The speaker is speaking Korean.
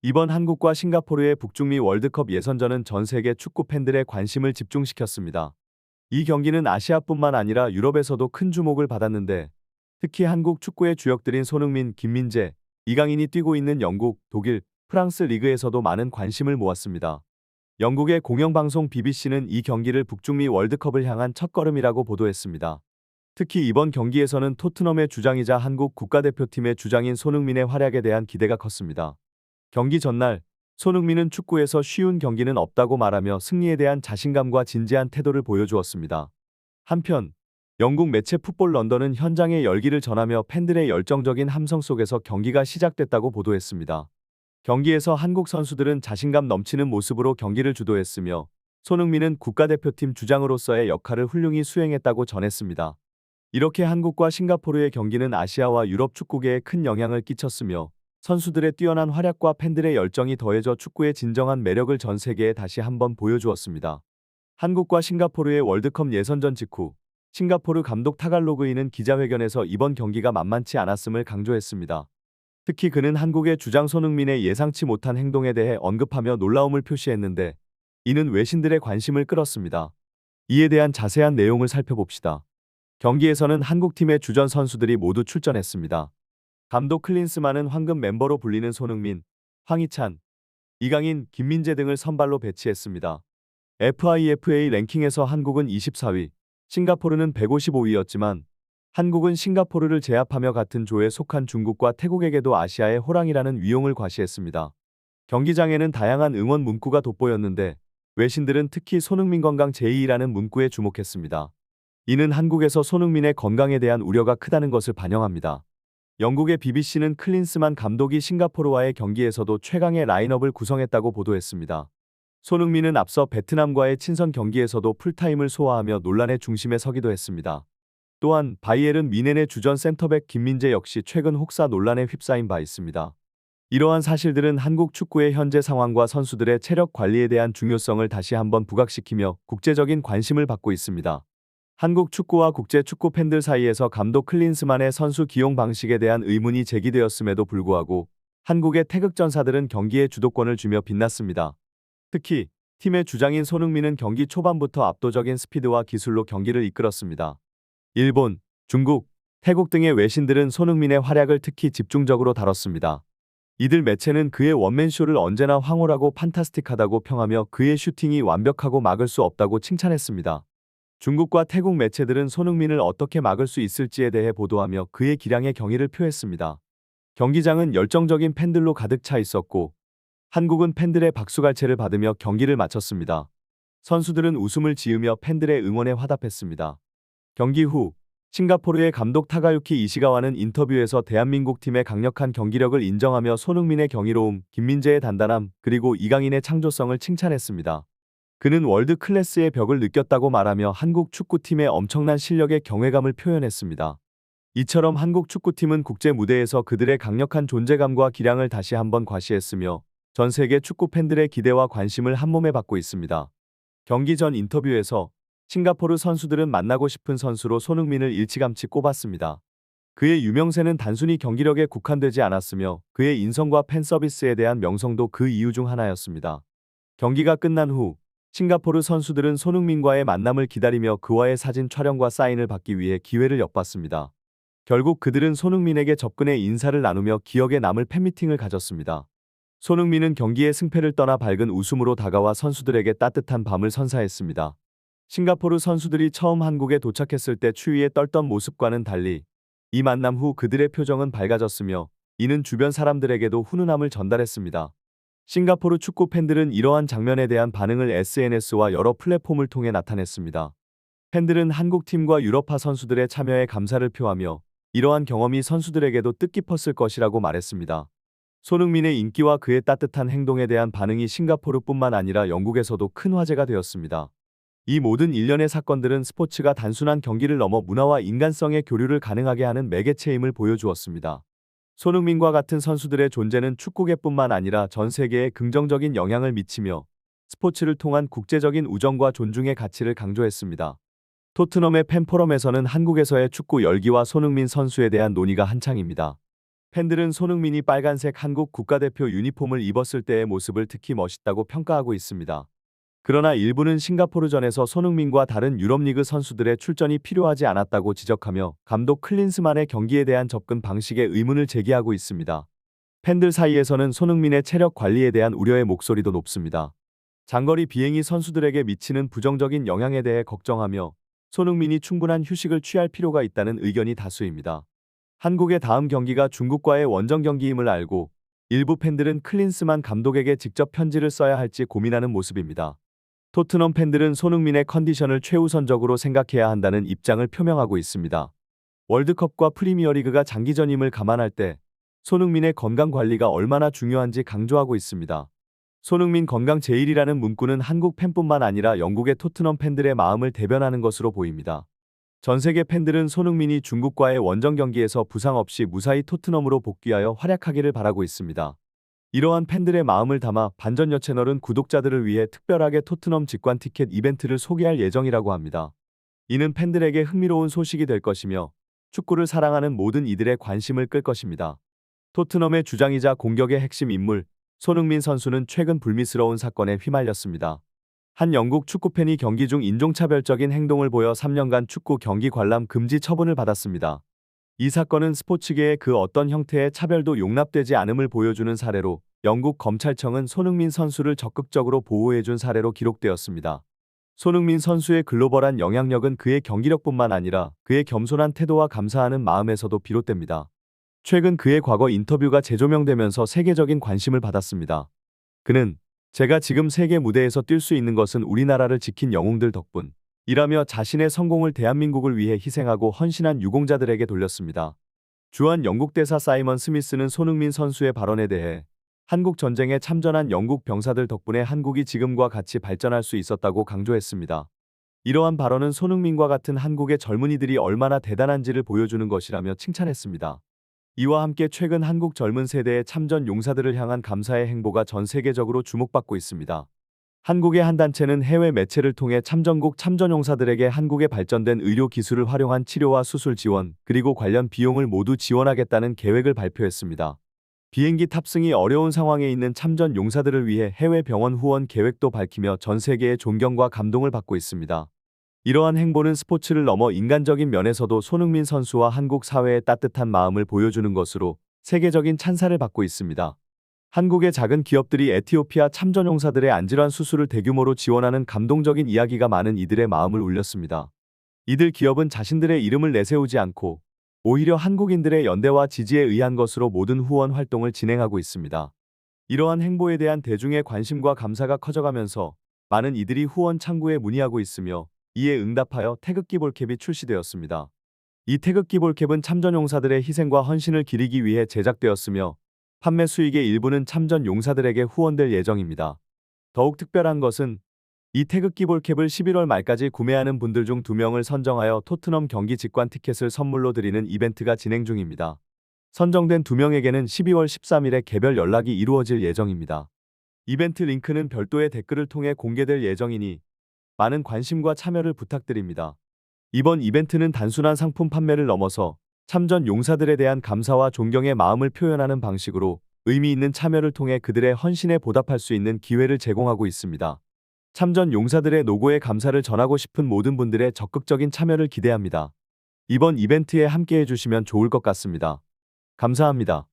이번 한국과 싱가포르의 북중미 월드컵 예선전은 전 세계 축구 팬들의 관심을 집중시켰습니다. 이 경기는 아시아뿐만 아니라 유럽에서도 큰 주목을 받았는데 특히 한국 축구의 주역들인 손흥민, 김민재, 이강인이 뛰고 있는 영국, 독일, 프랑스 리그에서도 많은 관심을 모았습니다. 영국의 공영방송 BBC는 이 경기를 북중미 월드컵을 향한 첫걸음이라고 보도했습니다. 특히 이번 경기에서는 토트넘의 주장이자 한국 국가대표팀의 주장인 손흥민의 활약에 대한 기대가 컸습니다. 경기 전날 손흥민은 축구에서 쉬운 경기는 없다고 말하며 승리에 대한 자신감과 진지한 태도를 보여주었습니다. 한편 영국 매체 풋볼 런던은 현장의 열기를 전하며 팬들의 열정적인 함성 속에서 경기가 시작됐다고 보도했습니다. 경기에서 한국 선수들은 자신감 넘치는 모습으로 경기를 주도했으며 손흥민은 국가대표팀 주장으로서의 역할을 훌륭히 수행했다고 전했습니다. 이렇게 한국과 싱가포르의 경기는 아시아와 유럽 축구계에 큰 영향을 끼쳤으며 선수들의 뛰어난 활약과 팬들의 열정이 더해져 축구의 진정한 매력을 전 세계에 다시 한번 보여주었습니다. 한국과 싱가포르의 월드컵 예선전 직후 싱가포르 감독 타갈로그이는 기자회견에서 이번 경기가 만만치 않았음을 강조했습니다. 특히 그는 한국의 주장 손흥민의 예상치 못한 행동에 대해 언급하며 놀라움을 표시했는데 이는 외신들의 관심을 끌었습니다. 이에 대한 자세한 내용을 살펴봅시다. 경기에서는 한국팀의 주전 선수들이 모두 출전했습니다. 감독 클린스만은 황금 멤버로 불리는 손흥민, 황희찬, 이강인, 김민재 등을 선발로 배치했습니다. FIFA 랭킹에서 한국은 24위, 싱가포르는 155위였지만 한국은 싱가포르를 제압하며 같은 조에 속한 중국과 태국에게도 아시아의 호랑이라는 위용을 과시했습니다. 경기장에는 다양한 응원 문구가 돋보였는데 외신들은 특히 손흥민 건강 제2라는 문구에 주목했습니다. 이는 한국에서 손흥민의 건강에 대한 우려가 크다는 것을 반영합니다. 영국의 BBC는 클린스만 감독이 싱가포르와의 경기에서도 최강의 라인업을 구성했다고 보도했습니다. 손흥민은 앞서 베트남과의 친선 경기에서도 풀타임을 소화하며 논란의 중심에 서기도 했습니다. 또한 바이에른 미넨의 주전 센터백 김민재 역시 최근 혹사 논란에 휩싸인 바 있습니다. 이러한 사실들은 한국 축구의 현재 상황과 선수들의 체력 관리에 대한 중요성을 다시 한번 부각시키며 국제적인 관심을 받고 있습니다. 한국 축구와 국제 축구 팬들 사이에서 감독 클린스만의 선수 기용 방식에 대한 의문이 제기되었음에도 불구하고 한국의 태극전사들은 경기의 주도권을 주며 빛났습니다. 특히 팀의 주장인 손흥민은 경기 초반부터 압도적인 스피드와 기술로 경기를 이끌었습니다. 일본, 중국, 태국 등의 외신들은 손흥민의 활약을 특히 집중적으로 다뤘습니다. 이들 매체는 그의 원맨쇼를 언제나 황홀하고 판타스틱하다고 평하며 그의 슈팅이 완벽하고 막을 수 없다고 칭찬했습니다. 중국과 태국 매체들은 손흥민을 어떻게 막을 수 있을지에 대해 보도하며 그의 기량에 경의를 표했습니다. 경기장은 열정적인 팬들로 가득 차 있었고 한국은 팬들의 박수갈채를 받으며 경기를 마쳤습니다. 선수들은 웃음을 지으며 팬들의 응원에 화답했습니다. 경기 후 싱가포르의 감독 타가유키 이시가와는 인터뷰에서 대한민국 팀의 강력한 경기력을 인정하며 손흥민의 경이로움, 김민재의 단단함, 그리고 이강인의 창조성을 칭찬했습니다. 그는 월드 클래스의 벽을 느꼈다고 말하며 한국 축구팀의 엄청난 실력에 경외감을 표현했습니다. 이처럼 한국 축구팀은 국제 무대에서 그들의 강력한 존재감과 기량을 다시 한번 과시했으며 전 세계 축구 팬들의 기대와 관심을 한몸에 받고 있습니다. 경기 전 인터뷰에서 싱가포르 선수들은 만나고 싶은 선수로 손흥민을 일찌감치 꼽았습니다. 그의 유명세는 단순히 경기력에 국한되지 않았으며 그의 인성과 팬 서비스에 대한 명성도 그 이유 중 하나였습니다. 경기가 끝난 후 싱가포르 선수들은 손흥민과의 만남을 기다리며 그와의 사진 촬영과 사인을 받기 위해 기회를 엿봤습니다. 결국 그들은 손흥민에게 접근해 인사를 나누며 기억에 남을 팬미팅을 가졌습니다. 손흥민은 경기의 승패를 떠나 밝은 웃음으로 다가와 선수들에게 따뜻한 밤을 선사했습니다. 싱가포르 선수들이 처음 한국에 도착했을 때 추위에 떨던 모습과는 달리 이 만남 후 그들의 표정은 밝아졌으며 이는 주변 사람들에게도 훈훈함을 전달했습니다. 싱가포르 축구 팬들은 이러한 장면에 대한 반응을 SNS와 여러 플랫폼을 통해 나타냈습니다. 팬들은 한국팀과 유럽파 선수들의 참여에 감사를 표하며 이러한 경험이 선수들에게도 뜻깊었을 것이라고 말했습니다. 손흥민의 인기와 그의 따뜻한 행동에 대한 반응이 싱가포르뿐만 아니라 영국에서도 큰 화제가 되었습니다. 이 모든 일련의 사건들은 스포츠가 단순한 경기를 넘어 문화와 인간성의 교류를 가능하게 하는 매개체임을 보여주었습니다. 손흥민과 같은 선수들의 존재는 축구계뿐만 아니라 전 세계에 긍정적인 영향을 미치며 스포츠를 통한 국제적인 우정과 존중의 가치를 강조했습니다. 토트넘의 팬포럼에서는 한국에서의 축구 열기와 손흥민 선수에 대한 논의가 한창입니다. 팬들은 손흥민이 빨간색 한국 국가대표 유니폼을 입었을 때의 모습을 특히 멋있다고 평가하고 있습니다. 그러나 일부는 싱가포르전에서 손흥민과 다른 유럽리그 선수들의 출전이 필요하지 않았다고 지적하며 감독 클린스만의 경기에 대한 접근 방식에 의문을 제기하고 있습니다. 팬들 사이에서는 손흥민의 체력 관리에 대한 우려의 목소리도 높습니다. 장거리 비행이 선수들에게 미치는 부정적인 영향에 대해 걱정하며 손흥민이 충분한 휴식을 취할 필요가 있다는 의견이 다수입니다. 한국의 다음 경기가 중국과의 원정 경기임을 알고 일부 팬들은 클린스만 감독에게 직접 편지를 써야 할지 고민하는 모습입니다. 토트넘 팬들은 손흥민의 컨디션을 최우선적으로 생각해야 한다는 입장을 표명하고 있습니다. 월드컵과 프리미어리그가 장기전임을 감안할 때 손흥민의 건강 관리가 얼마나 중요한지 강조하고 있습니다. 손흥민 건강 제일이라는 문구는 한국 팬뿐만 아니라 영국의 토트넘 팬들의 마음을 대변하는 것으로 보입니다. 전 세계 팬들은 손흥민이 중국과의 원정 경기에서 부상 없이 무사히 토트넘으로 복귀하여 활약하기를 바라고 있습니다. 이러한 팬들의 마음을 담아 반전여 채널은 구독자들을 위해 특별하게 토트넘 직관 티켓 이벤트를 소개할 예정이라고 합니다. 이는 팬들에게 흥미로운 소식이 될 것이며 축구를 사랑하는 모든 이들의 관심을 끌 것입니다. 토트넘의 주장이자 공격의 핵심 인물 손흥민 선수는 최근 불미스러운 사건에 휘말렸습니다. 한 영국 축구팬이 경기 중 인종차별적인 행동을 보여 3년간 축구 경기 관람 금지 처분을 받았습니다. 이 사건은 스포츠계의 그 어떤 형태의 차별도 용납되지 않음을 보여주는 사례로 영국 검찰청은 손흥민 선수를 적극적으로 보호해준 사례로 기록되었습니다. 손흥민 선수의 글로벌한 영향력은 그의 경기력뿐만 아니라 그의 겸손한 태도와 감사하는 마음에서도 비롯됩니다. 최근 그의 과거 인터뷰가 재조명되면서 세계적인 관심을 받았습니다. 그는 제가 지금 세계 무대에서 뛸 수 있는 것은 우리나라를 지킨 영웅들 덕분. 이라며 자신의 성공을 대한민국을 위해 희생하고 헌신한 유공자들에게 돌렸습니다. 주한 영국 대사 사이먼 스미스는 손흥민 선수의 발언에 대해 한국 전쟁에 참전한 영국 병사들 덕분에 한국이 지금과 같이 발전할 수 있었다고 강조했습니다. 이러한 발언은 손흥민과 같은 한국의 젊은이들이 얼마나 대단한지를 보여주는 것이라며 칭찬했습니다. 이와 함께 최근 한국 젊은 세대의 참전 용사들을 향한 감사의 행보가 전 세계적으로 주목받고 있습니다. 한국의 한 단체는 해외 매체를 통해 참전국 참전용사들에게 한국의 발전된 의료 기술을 활용한 치료와 수술 지원, 그리고 관련 비용을 모두 지원하겠다는 계획을 발표했습니다. 비행기 탑승이 어려운 상황에 있는 참전 용사들을 위해 해외 병원 후원 계획도 밝히며 전 세계의 존경과 감동을 받고 있습니다. 이러한 행보는 스포츠를 넘어 인간적인 면에서도 손흥민 선수와 한국 사회의 따뜻한 마음을 보여주는 것으로 세계적인 찬사를 받고 있습니다. 한국의 작은 기업들이 에티오피아 참전용사들의 안질환 수술을 대규모로 지원하는 감동적인 이야기가 많은 이들의 마음을 울렸습니다. 이들 기업은 자신들의 이름을 내세우지 않고 오히려 한국인들의 연대와 지지에 의한 것으로 모든 후원 활동을 진행하고 있습니다. 이러한 행보에 대한 대중의 관심과 감사가 커져가면서 많은 이들이 후원 창구에 문의하고 있으며 이에 응답하여 태극기 볼캡이 출시되었습니다. 이 태극기 볼캡은 참전용사들의 희생과 헌신을 기리기 위해 제작되었으며 판매 수익의 일부는 참전 용사들에게 후원될 예정입니다. 더욱 특별한 것은 이 태극기 볼캡을 11월 말까지 구매하는 분들 중 2명을 선정하여 토트넘 경기 직관 티켓을 선물로 드리는 이벤트가 진행 중입니다. 선정된 2명에게는 12월 13일에 개별 연락이 이루어질 예정입니다. 이벤트 링크는 별도의 댓글을 통해 공개될 예정이니 많은 관심과 참여를 부탁드립니다. 이번 이벤트는 단순한 상품 판매를 넘어서 참전 용사들에 대한 감사와 존경의 마음을 표현하는 방식으로 의미 있는 참여를 통해 그들의 헌신에 보답할 수 있는 기회를 제공하고 있습니다. 참전 용사들의 노고에 감사를 전하고 싶은 모든 분들의 적극적인 참여를 기대합니다. 이번 이벤트에 함께 해 주시면 좋을 것 같습니다. 감사합니다.